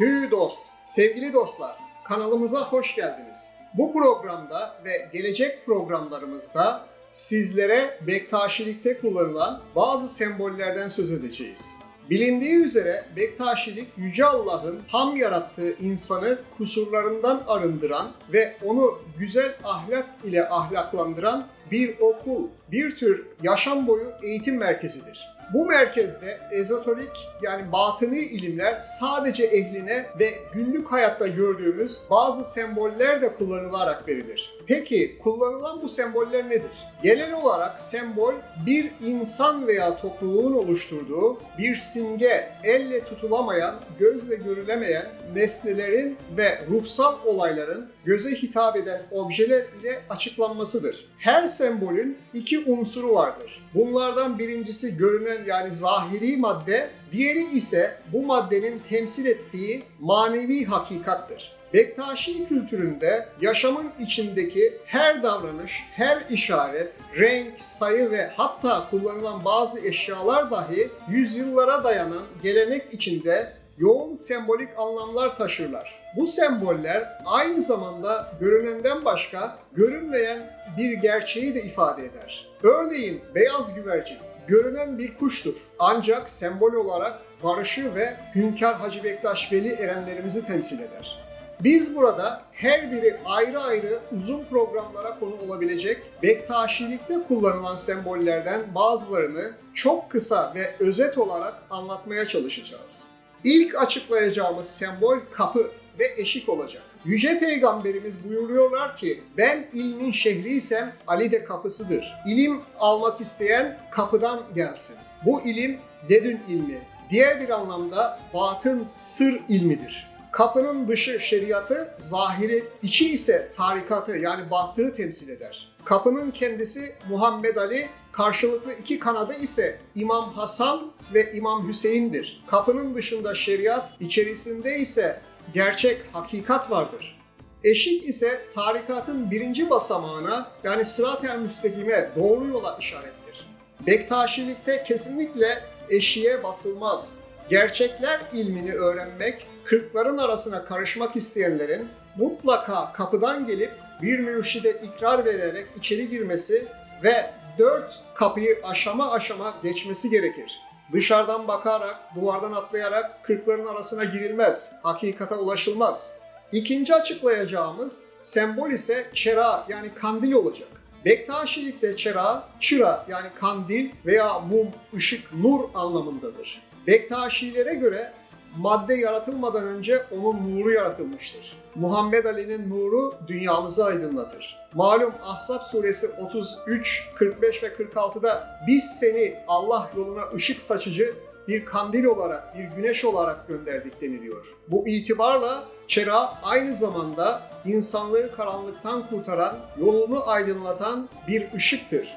Hü dost, sevgili dostlar, kanalımıza hoş geldiniz. Bu programda ve gelecek programlarımızda sizlere Bektaşilikte kullanılan bazı sembollerden söz edeceğiz. Bilindiği üzere Bektaşilik Yüce Allah'ın tam yarattığı insanı kusurlarından arındıran ve onu güzel ahlak ile ahlaklandıran bir okul, bir tür yaşam boyu eğitim merkezidir. Bu merkezde ezoterik yani batıni ilimler sadece ehline ve günlük hayatta gördüğümüz bazı semboller de kullanılarak verilir. Peki kullanılan bu semboller nedir? Genel olarak sembol bir insan veya topluluğun oluşturduğu bir simge, elle tutulamayan, gözle görülemeyen nesnelerin ve ruhsal olayların göze hitap eden objeler ile açıklanmasıdır. Her sembolün iki unsuru vardır. Bunlardan birincisi görünen yani zahiri madde, diğeri ise bu maddenin temsil ettiği manevi hakikattir. Bektaşi kültüründe yaşamın içindeki her davranış, her işaret, renk, sayı ve hatta kullanılan bazı eşyalar dahi yüzyıllara dayanan gelenek içinde yoğun sembolik anlamlar taşırlar. Bu semboller aynı zamanda görünenden başka görünmeyen bir gerçeği de ifade eder. Örneğin beyaz güvercin görünen bir kuştur. Ancak sembol olarak barışı ve Hünkar Hacı Bektaş Veli erenlerimizi temsil eder. Biz burada her biri ayrı ayrı uzun programlara konu olabilecek Bektaşilikte kullanılan sembollerden bazılarını çok kısa ve özet olarak anlatmaya çalışacağız. İlk açıklayacağımız sembol kapı ve eşik olacak. Yüce Peygamberimiz buyuruyorlar ki ben ilmin şehriysem Ali de kapısıdır. İlim almak isteyen kapıdan gelsin. Bu ilim ledün ilmi. Diğer bir anlamda batın sır ilmidir. Kapının dışı şeriatı, zahiri, içi ise tarikatı yani batını temsil eder. Kapının kendisi Muhammed Ali, karşılıklı iki kanadı ise İmam Hasan ve İmam Hüseyin'dir. Kapının dışında şeriat, içerisinde ise gerçek, hakikat vardır. Eşik ise tarikatın birinci basamağına yani sırat-ı müstakime doğru yola işarettir. Bektaşilikte kesinlikle eşiğe basılmaz. Gerçekler ilmini öğrenmek, kırkların arasına karışmak isteyenlerin mutlaka kapıdan gelip bir mürşide ikrar vererek içeri girmesi ve dört kapıyı aşama aşama geçmesi gerekir. Dışarıdan bakarak, duvardan atlayarak kırkların arasına girilmez, hakikata ulaşılmaz. İkinci açıklayacağımız sembol ise çera yani kandil olacak. Bektaşilikte çera, çıra yani kandil veya mum, ışık, nur anlamındadır. Bektaşilere göre madde yaratılmadan önce onun nuru yaratılmıştır. Muhammed Ali'nin nuru dünyamızı aydınlatır. Malum Ahzab suresi 33, 45 ve 46'da biz seni Allah yoluna ışık saçıcı bir kandil olarak, bir güneş olarak gönderdik deniliyor. Bu itibarla Çera aynı zamanda insanlığı karanlıktan kurtaran, yolunu aydınlatan bir ışıktır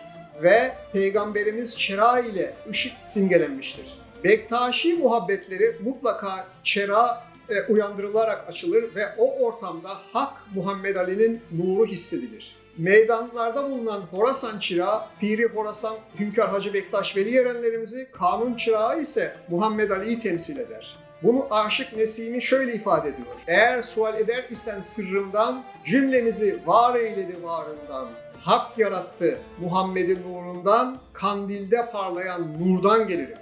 ve Peygamberimiz Çera ile ışık simgelenmiştir. Bektaşi muhabbetleri mutlaka çera e, uyandırılarak açılır ve o ortamda Hak Muhammed Ali'nin nuru hissedilir. Meydanlarda bulunan Horasan çırağı, Piri Horasan Hünkar Hacı Bektaş Veli erenlerimizi, Kanun çırağı ise Muhammed Ali'yi temsil eder. Bunu Aşık Nesimi şöyle ifade ediyor. Eğer sual eder isen sırrından, cümlemizi var eyledi varından. Hak yarattı Muhammed'in nurundan, kandilde parlayan nurdan gelirim.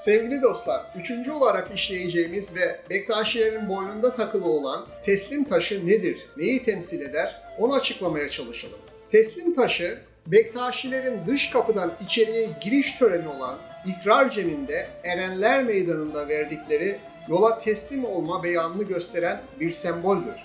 Sevgili dostlar, üçüncü olarak işleyeceğimiz ve Bektaşilerin boynunda takılı olan teslim taşı nedir, neyi temsil eder onu açıklamaya çalışalım. Teslim taşı, Bektaşilerin dış kapıdan içeriye giriş töreni olan ikrar ceminde Erenler Meydanı'nda verdikleri yola teslim olma beyanını gösteren bir semboldür.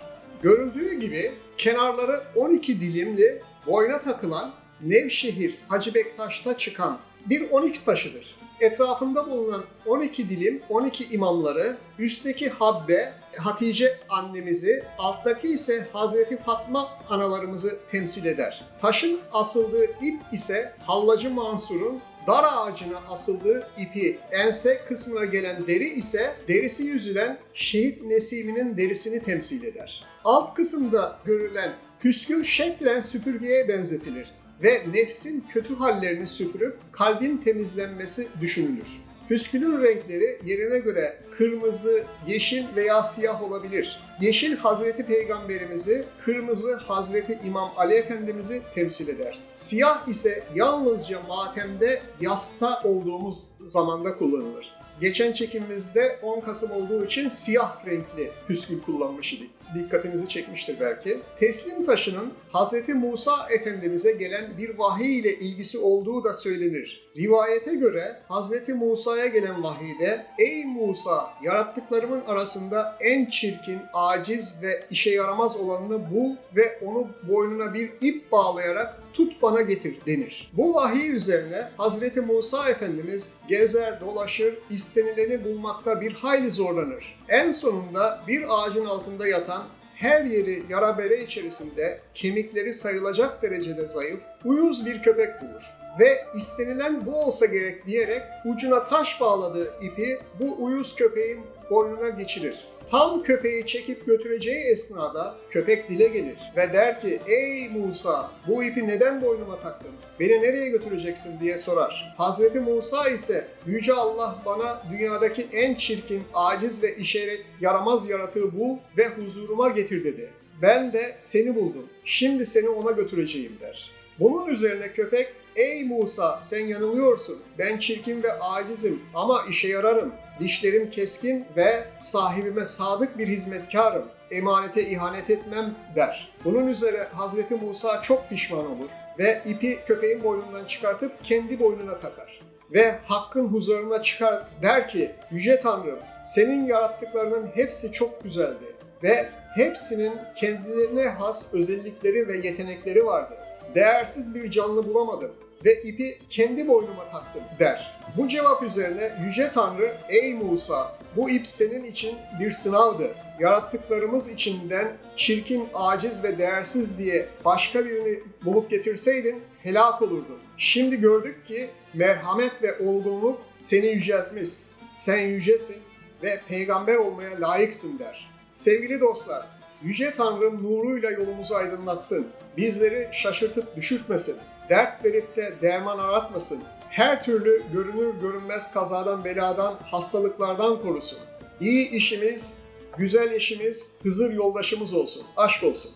Görüldüğü gibi kenarları 12 dilimli boyna takılan Nevşehir Hacı Bektaş'ta çıkan bir onyx taşıdır etrafında bulunan 12 dilim, 12 imamları, üstteki Habbe, Hatice annemizi, alttaki ise Hazreti Fatma analarımızı temsil eder. Taşın asıldığı ip ise Hallacı Mansur'un dar ağacına asıldığı ipi, ense kısmına gelen deri ise derisi yüzülen şehit Nesimi'nin derisini temsil eder. Alt kısımda görülen püskül şeklen süpürgeye benzetilir ve nefsin kötü hallerini süpürüp kalbin temizlenmesi düşünülür. Püskülün renkleri yerine göre kırmızı, yeşil veya siyah olabilir. Yeşil Hazreti Peygamberimizi, kırmızı Hazreti İmam Ali Efendimiz'i temsil eder. Siyah ise yalnızca matemde yasta olduğumuz zamanda kullanılır. Geçen çekimimizde 10 Kasım olduğu için siyah renkli püskül kullanmış idik. Dikkatinizi çekmiştir belki. Teslim taşının Hz. Musa Efendimiz'e gelen bir vahiy ile ilgisi olduğu da söylenir. Rivayete göre Hz. Musa'ya gelen vahiyde Ey Musa yarattıklarımın arasında en çirkin, aciz ve işe yaramaz olanını bul ve onu boynuna bir ip bağlayarak tut bana getir denir. Bu vahiy üzerine Hz. Musa Efendimiz gezer dolaşır, istenileni bulmakta bir hayli zorlanır. En sonunda bir ağacın altında yatan her yeri yara bere içerisinde kemikleri sayılacak derecede zayıf, uyuz bir köpek bulur ve istenilen bu olsa gerek diyerek ucuna taş bağladığı ipi bu uyuz köpeğin boynuna geçirir. Tam köpeği çekip götüreceği esnada köpek dile gelir ve der ki ''Ey Musa bu ipi neden boynuma taktın? Beni nereye götüreceksin?'' diye sorar. Hazreti Musa ise Yüce Allah bana dünyadaki en çirkin, aciz ve işe yaramaz yaratığı bul ve huzuruma getir dedi. Ben de seni buldum. Şimdi seni ona götüreceğim der. Bunun üzerine köpek Ey Musa sen yanılıyorsun. Ben çirkin ve acizim ama işe yararım. Dişlerim keskin ve sahibime sadık bir hizmetkarım. Emanete ihanet etmem der. Bunun üzere Hazreti Musa çok pişman olur ve ipi köpeğin boynundan çıkartıp kendi boynuna takar. Ve hakkın huzuruna çıkar der ki Yüce Tanrım senin yarattıklarının hepsi çok güzeldi ve hepsinin kendilerine has özellikleri ve yetenekleri vardı değersiz bir canlı bulamadım ve ipi kendi boynuma taktım der. Bu cevap üzerine Yüce Tanrı ey Musa bu ip senin için bir sınavdı. Yarattıklarımız içinden çirkin, aciz ve değersiz diye başka birini bulup getirseydin helak olurdun. Şimdi gördük ki merhamet ve olgunluk seni yüceltmiş. Sen yücesin ve peygamber olmaya layıksın der. Sevgili dostlar, Yüce Tanrım nuruyla yolumuzu aydınlatsın. Bizleri şaşırtıp düşürtmesin. Dert verip de derman aratmasın. Her türlü görünür görünmez kazadan beladan, hastalıklardan korusun. İyi işimiz, güzel eşimiz, Hızır yoldaşımız olsun. Aşk olsun.